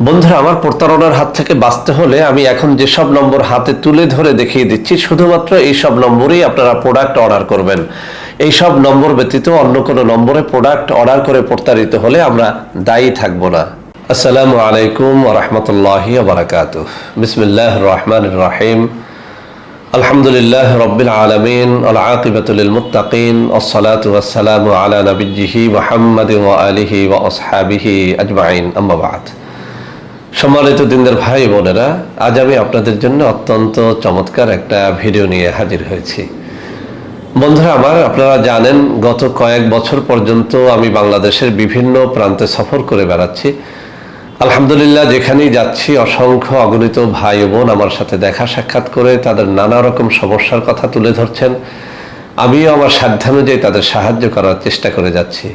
বন্ধুরা, আমার প্রতারণার হাত থেকে বাঁচতে হলে আমি এখন যেসব নম্বর হাতে তুলে ধরে দেখিয়ে দিচ্ছি, শুধুমাত্র এই সব নম্বরেই আপনারা প্রোডাক্ট অর্ডার করবেন। এই সব নম্বর ব্যতীত অন্য কোনো নম্বরে প্রোডাক্ট অর্ডার করে প্রতারিত হলে আমরা দায়ী থাকব না। আসসালামু আলাইকুম রহমতুল্লাহ বারাকাত বিসমিল্লাহ রহমান রাহিম। আলহামদুলিল্লাহ রব্বিল আলমিন আলআকিবাতুল মুত্তাকিন আসসালাতু ওয়াসসালামু আলা নবিজ্জিহি মুহাম্মাদ ওয়া আলিহি ওয়া আসহাবিহি আজমাইন। আম্মা বাদ। সম্মানিত দিনদের ভাই বোনেরা, আজ আমি আপনাদের জন্য অত্যন্ত চমৎকার একটা ভিডিও নিয়ে হাজির হয়েছি। বন্ধুরা, আমার আপনারা জানেন, গত কয়েক বছর পর্যন্ত আমি বাংলাদেশের বিভিন্ন প্রান্তে সফর করে বেড়াচ্ছি। আলহামদুলিল্লাহ, যেখানেই যাচ্ছি, অসংখ্য অগণিত ভাই বোন আমার সাথে দেখা সাক্ষাৎ করে তাদের নানা রকম সমস্যার কথা তুলে ধরছেন। আমিও আমার সাধ্যানুযায়ী তাদের সাহায্য করার চেষ্টা করে যাচ্ছি।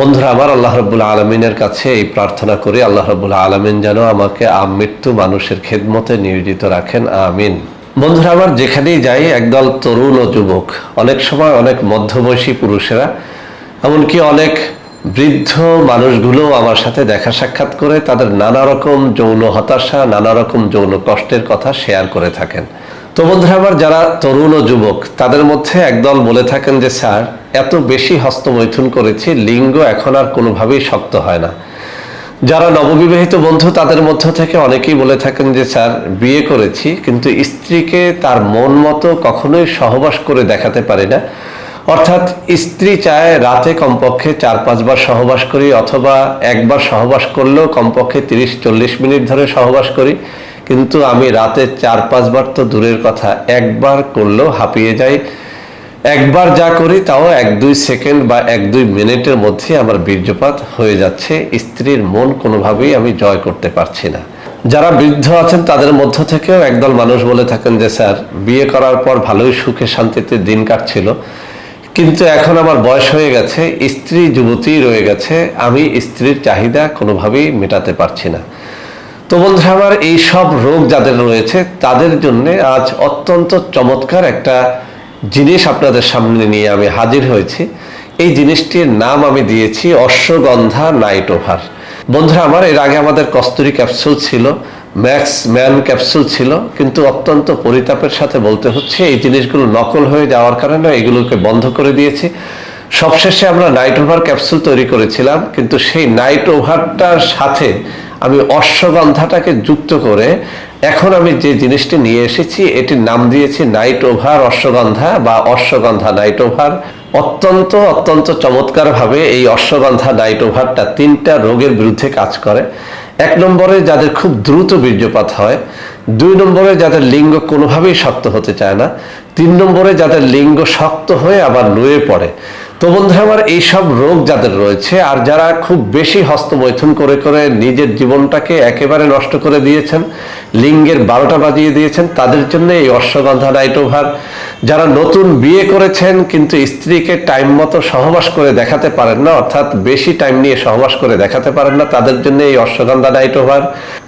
বন্ধুরা আমার আল্লাহ রব্বুল্লা আলমিনের কাছে এই প্রার্থনা করি, আল্লাহ রব্বুল্লা আলমিন যেন আমাকে আমৃত্যু মানুষের খেদমতে নিয়োজিত রাখেন, আমিন। বন্ধুরা আমার যেখানেই যাই, একদল তরুণ ও যুবক, অনেক সময় অনেক মধ্যবয়সী পুরুষেরা, এমনকি অনেক বৃদ্ধ মানুষগুলো আমার সাথে দেখা সাক্ষাৎ করে, তাদের নানা রকম যৌন হতাশা, নানা রকম যৌন কষ্টের কথা শেয়ার করে থাকেন। তো বন্ধুরা আমার যারা তরুণ ও যুবক, তাদের মধ্যে একদল বলে থাকেন যে, স্যার, এত বেশি হস্তমৈথুন করেছি, লিঙ্গ এখন আর কোনোভাবেই শক্ত হয় না। যারা নববিবাহিত বন্ধু, তাদের মধ্য থেকে অনেকেই বলে থাকেন যে, স্যার, বিয়ে করেছি, কিন্তু স্ত্রীকে তার মন মতো কখনোই সহবাস করে দেখাতে পারি না। অর্থাৎ স্ত্রী চায় রাতে কমপক্ষে চার পাঁচবার সহবাস করি, অথবা একবার সহবাস করলেও কমপক্ষে তিরিশ, চল্লিশ মিনিট ধরে সহবাস করি। কিন্তু আমি রাতে চার পাঁচবার তো দূরের কথা, একবার করলেও হাঁপিয়ে যাই। একবার যা করি তাও এক দুই সেকেন্ড বা এক দুই মিনিটের মধ্যে আমার বীর্যপাত হয়ে যাচ্ছে। স্ত্রীর মন কোনোভাবেই আমি জয় করতে পারছি না। যারা বৃদ্ধ আছেন তাদের মধ্য থেকেও একদল মানুষ বলে থাকেন যে, স্যার, বিয়ে করার পর ভালোই সুখে শান্তিতে দিন কাটছিল। কিন্তু এখন আমার বয়স হয়ে গেছে, স্ত্রী যুবতী রয়ে গেছে। আমি স্ত্রীর চাহিদা কোনোভাবেই মেটাতে পারছি না। তো বন্ধুরা, আমার এই সব রোগ যাদের রয়েছে, তাদের জন্য আজ অত্যন্ত চমৎকার একটা জিনিস আপনাদের সামনে নিয়ে আমি হাজির হয়েছি। এই জিনিসটির নাম আমি দিয়েছি অশ্বগন্ধা নাইট ওভার। বন্ধুরা, আমার এর আগে আমাদের কস্তুরি ক্যাপসুল ছিল, ম্যাক্স ম্যান ক্যাপসুল ছিল, কিন্তু অত্যন্ত পরিতাপের সাথে বলতে হচ্ছে, এই জিনিসগুলো নকল হয়ে যাওয়ার কারণে এগুলোকে বন্ধ করে দিয়েছি। সবশেষে আমরা নাইট ওভার ক্যাপসুল তৈরি করেছিলাম, কিন্তু সেই নাইট ওভারটার সাথে আমি অশ্বগন্ধাটাকে যুক্ত করে এখন আমি যে জিনিসটি নিয়ে এসেছি, এটির নাম দিয়েছি নাইট ওভার অশ্বগন্ধা বা অশ্বগন্ধা নাইট ওভার। অত্যন্ত অত্যন্ত চমৎকারভাবে এই অশ্বগন্ধা নাইট ওভারটা তিনটা রোগের বিরুদ্ধে কাজ করে। এক নম্বরে যাদের খুব দ্রুত বীর্যপাত হয়, দুই নম্বরে যাদের লিঙ্গ কোনোভাবেই শক্ত হতে চায় না, তিন নম্বরে যাদের লিঙ্গ শক্ত হয়ে আবার নুয়ে পড়ে। তো বন্ধুরা আমার এইসব রোগ যাদের রয়েছে, আর যারা খুব বেশি হস্তমৈথুন করে করে নিজের জীবনটাকে একেবারে নষ্ট করে দিয়েছেন, লিঙ্গের বারোটা বাজিয়ে দিয়েছেন, তাদের জন্য এই অশ্বগন্ধা নাইট ওভার, যারা নতুন বিয়ে করেছেন, কিন্তু স্ত্রীকে টাইম মতো সহবাস করে দেখাতে পারেন না, অর্থাৎ বেশি টাইম নিয়ে সহবাস করে দেখাতে পারেন না, তাদের জন্য এই অশ্বগন্ধা নাইট ওভার।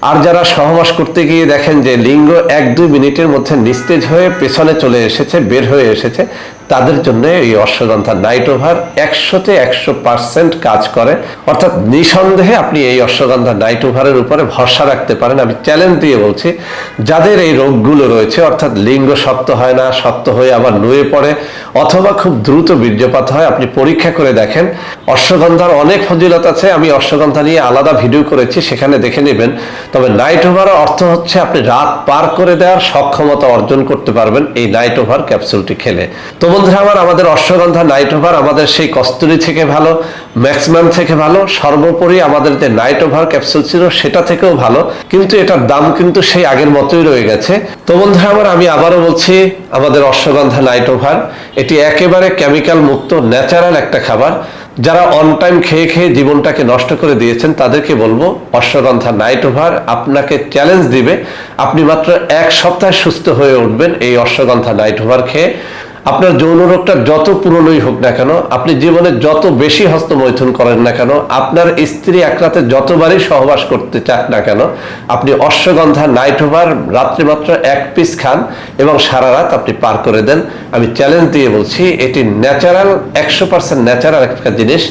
আর যারা সহবাস করতে গিয়ে দেখেন যে লিঙ্গ এক দুই মিনিটের মধ্যে নিস্তেজ হয়ে পেছনে চলে এসেছে, বের হয়ে এসেছে তাদের জন্য এই অশ্বগন্ধা নাইট ওভার একশোতে একশো পার্সেন্ট কাজ করে। অর্থাৎ নিঃসন্দেহে আপনি এই অশ্বগন্ধা নাইট ওভারের উপরে ভরসা রাখতে পারেন। আমি চ্যালেঞ্জ দিয়ে বলছি, যাদের এই রোগগুলো রয়েছে, অর্থাৎ লিঙ্গ শক্ত হয় না, শক্ত হয়ে আবার নুয়ে পড়ে, অথবা খুব দ্রুত বীর্যপাত হয়, আপনি পরীক্ষা করে দেখেন। অশ্বগন্ধার অনেক ফজিলত আছে, আমি অশ্বগন্ধা নিয়ে আলাদা ভিডিও করেছি, সেখানে দেখে নেবেন। তবে নাইট ওভার অর্থ হচ্ছে আপনি রাত পার করে দেওয়ার সক্ষমতা অর্জন করতে পারবেন এই নাইট ওভার ক্যাপসুলটি খেলে। তো আমার আমাদের অশ্বগন্ধা নাইট ওভার আমাদের সেই কস্তুরি থেকে ভালো ম্যাক্সিমাম থেকে ভালো, সর্বোপরি আমাদের যে নাইট ওভার ক্যাপসুল ছিল সেটা থেকেও ভালো। কিন্তু এটার দাম কিন্তু সেই আগের মতোই রয়ে গেছে। তো বন্ধুরা আমার আমি আবারও বলছি, আমাদের অশ্বগন্ধা নাইট ওভার এটি একেবারে কেমিক্যাল মুক্ত ন্যাচারাল একটা খাবার। যারা অন টাইম খেয়ে খেয়ে জীবনটাকে নষ্ট করে দিয়েছেন, তাদেরকে বলব, অশ্বগন্ধা নাইট ওভার আপনাকে চ্যালেঞ্জ দিবে। আপনি মাত্র এক সপ্তাহ সুস্থ হয়ে উঠবেন এই অশ্বগন্ধা নাইট ওভার খেয়ে। আপনার যৌন রোগটা যত পুরনোই হোক না কেন, আপনি জীবনে যত বেশি হস্তমৈথুন করেন না কেন, আপনার স্ত্রী এক রাতে যতবারই সহবাস করতে চাক না কেন, আপনি অশ্বগন্ধা নাইট ওভার রাত্রি মাত্র এক পিস খান এবং সারা রাত আপনি পার করে দেন। আমি চ্যালেঞ্জ দিয়ে বলছি, এটি ন্যাচারাল একশো পার্সেন্ট ন্যাচারাল একটা জিনিস।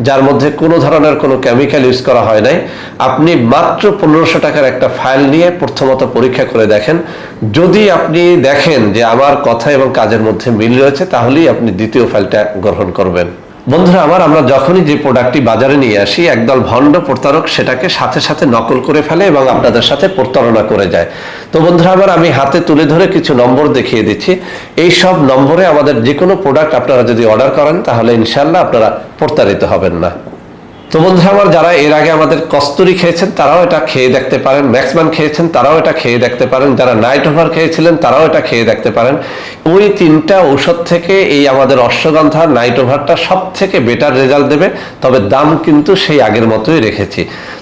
যার মধ্যে কোনো ধরনের কোনো কেমিক্যাল ইউজ করা হয় নাই। আপনি মাত্র পনেরোশো টাকার একটা ফাইল নিয়ে প্রথমত পরীক্ষা করে দেখেন। যদি আপনি দেখেন যে আমার কথা এবং কাজের মধ্যে মিল রয়েছে, তাহলেই আপনি দ্বিতীয় ফাইলটা গ্রহণ করবেন। বন্ধুরা আমার আমরা যখনই যে প্রোডাক্টটি বাজারে নিয়ে আসি, একদল ভণ্ড প্রতারক সেটাকে সাথে সাথে নকল করে ফেলে এবং আপনাদের সাথে প্রতারণা করে যায়। তো বন্ধুরা আমার আমি হাতে তুলে ধরে কিছু নম্বর দেখিয়ে দিচ্ছি। এই সব নম্বরে আমাদের যে কোনো প্রোডাক্ট আপনারা যদি অর্ডার করেন, তাহলে ইনশাল্লাহ আপনারা প্রতারিত হবেন না। তো বন্ধুরা আমার যারা এর আগে আমাদের কস্তুরি খেয়েছেন, তারাও এটা খেয়ে দেখতে পারেন। ম্যাক্সম্যান খেয়েছেন, তারাও এটা খেয়ে দেখতে পারেন। যারা নাইট ওভার খেয়েছিলেন, তারাও এটা খেয়ে দেখতে পারেন। ওই তিনটা ঔষধ থেকে এই আমাদের অশ্বগন্ধা নাইট ওভারটা সব থেকে বেটার রেজাল্ট দেবে। তবে দাম কিন্তু সেই আগের মতোই রেখেছি।